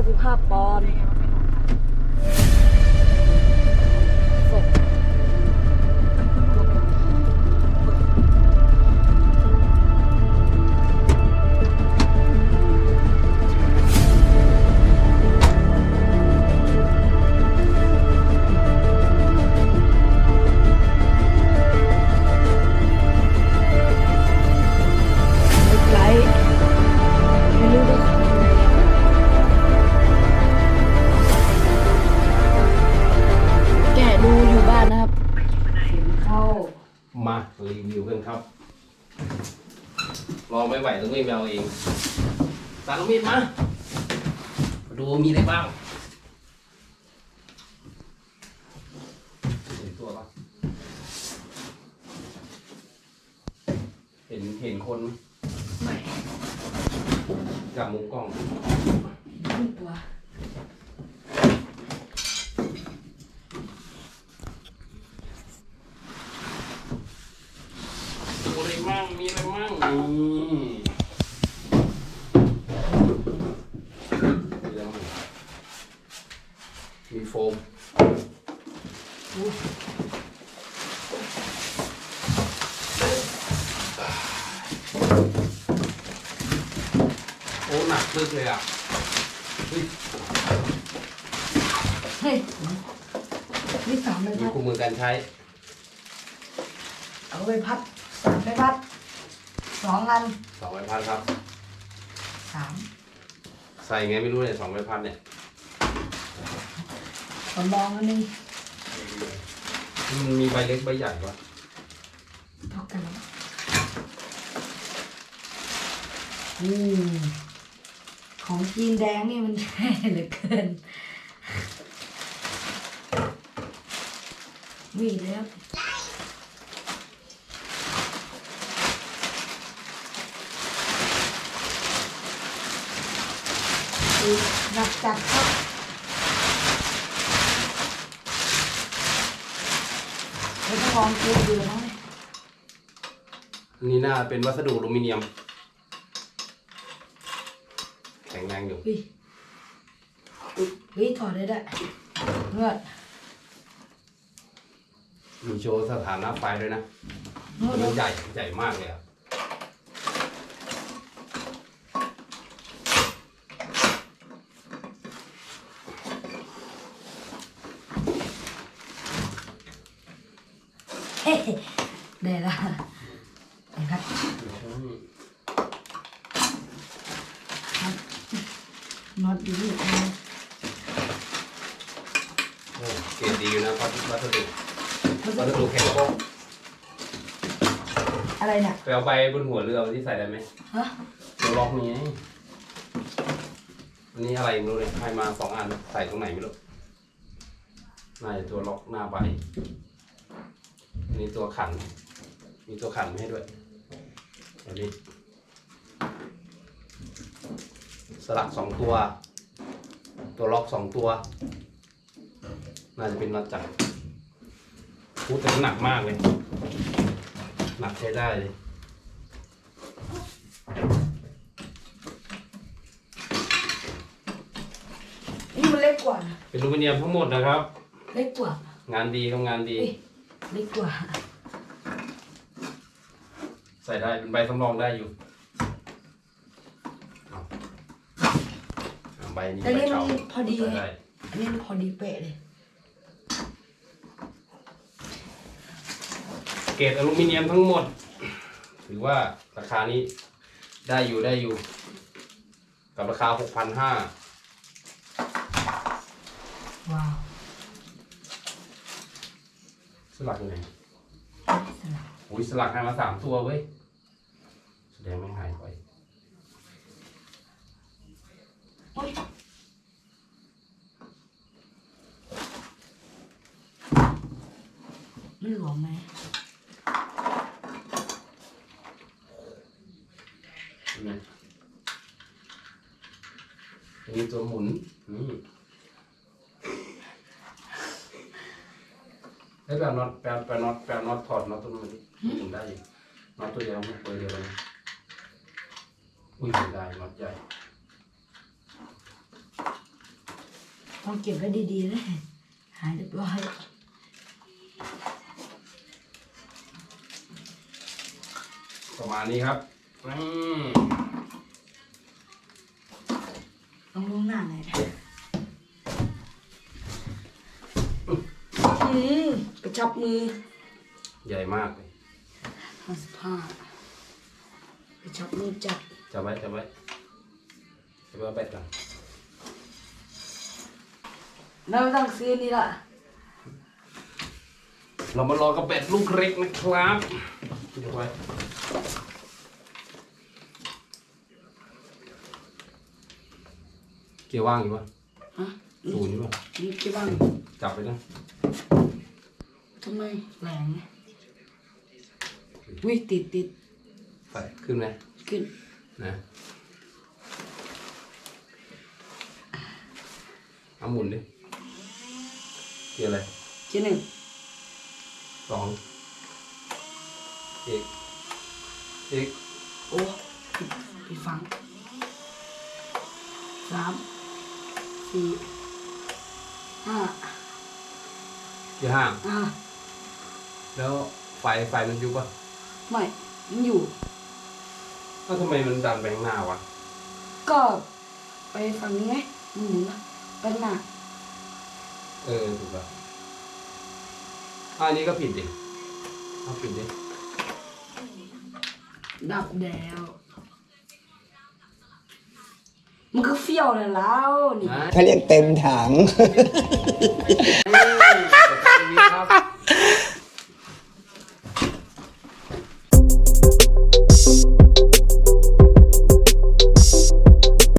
95ปอนด์ ไม่ไหวต้องวิ่งไปเอาเองสารมีดมามา ดูมีอะไรบ้างเห็นตัวปะเห็นเห็นคนไหมไม่จากมุมกล้องขึ้นตัว ดูอะไรมั่งมีอะไรมั่ง นี่มีอะไรมั่งมีโฟมโอ้หนักลึกเลยอะเฮ้ยเฮ้ยนี่สามใบมีพัด คู่มือการใช้ เอาใบพัดสามใบพัด สองอันสองใบพัดครับ สามใส่ไงไม่รู้เนี่ยสองใบพัดเนี่ยสำรองอันหนึงมันมีใบเล็กใบใหญ่ปะเท่ากันแล้วอืมของจีนแดงนี่มันแย่เหลือเกินมีแล้วดูห นักจัดครับเดี๋ยวต้องลองเทสดูนะอันนี้น่าเป็นวัสดุอลูมิเนียม แข็งแรงอยู่เฮ้ยเฮ้ยถอดได้ได้วยเลือดมีโชว์สถานะไฟด้วยนะเลือดมันใหญ่ใหญ่มากเลยอะ ได้ละนะครับน็อตอยู่นี่เอาโอ้เกรดดีอยู่นะวัสดุวัสดุเขาวัจะสดุแข็งโป๊กอะไรเนี่ยไปเอาใบบนหัวเรือมาที่ใส่ได้ไหมฮะตัวล็อกนี้ไงอันนี้อะไรไม่รู้เลยให้มาสองอันใส่ตรงไหนไม่รู้น่าจะตัวล็อกหน้าใบ อันนี้ตัวขัน มีตัวขันให้ด้วยอันนี้สลักสองตัว ตัวล็อกสองตัว น่าจะเป็นน็อตจักรพูดแต่มันหนักมากเลย หนักใช้ได้เลยนี่มันเล็กกว่านะเป็นอลูมิเนียมทั้งหมดนะครับ เล็กกว่า งานดีครับงานดี ดีกว่า ใส่ได้เป็นใบสำรองได้อยู่เออาใบนี้แต่ใบนี่มันเก่าพอดี ใส่อันนี้พอดีเป๊ะเลย เกรดอลูมิเนียมทั้งหมด ถือว่าราคานี้ได้อยู่ได้อยู่ กับราคา 6,500 ลักอยู่ไหนสลับอุ้ยสลักให้มาสามตัวเว้ย แสดงไม่หายไปโอ๊ยมันหลวมไหมนี่อันนี้ตัวหมุนนี่ แล้วแบบน็อตแปลแปลน็อตแปลน็อตถอดน็อตตัวนู้นมาดิหมุนได้อยู่น็อตตัวเดียวมันเปิดเดียวกันนะอุ้ยไม่ได้น็อตใหญ่ต้องเก็บไว้ดีๆเลยหายเรียบร้อยประมาณนี้ครับอืมต้องลงหน้าหน่อยอืมก ระชับมือ ใหญ่มากเลยห้าสิบห้าไปช็อปมือจัดจับไว้จับไว้จับไว้เอาเป็ดก่อนแล้วต้องซื้อนี่ละเรามารอกระเป็ดลูกเล็กนะครับจับไว้เกียร์ว่างอยู่ปะฮะศูนย์อยู่ปะนี่กี่บ้างจับไปนะทำไมแรงเนี่ยวิติดติดไฟขึ้นไหมขึ้นนะเอาหมุนดิเกียร์อะไรเจหนึ่งสองอีกอีกโอ้ผิดผิดฟังสามสี่ห้าเกียร์ห้าอ่า แล้วไฟไฟมันยุบป่ะไม่มันอยู่ แล้วทำไมมันดันไปข้างหน้าวะ ก็ ไปฝั่งนี้ไงมันหมุนมาไปข้างหน้าเออถูกแล้วอะอันนี้ก็ผิดดิเอาผิดดิดับแล้วมันก็เฟี้ยวเลยแล้วนี่นะเขาเรียกเต็มถังเอ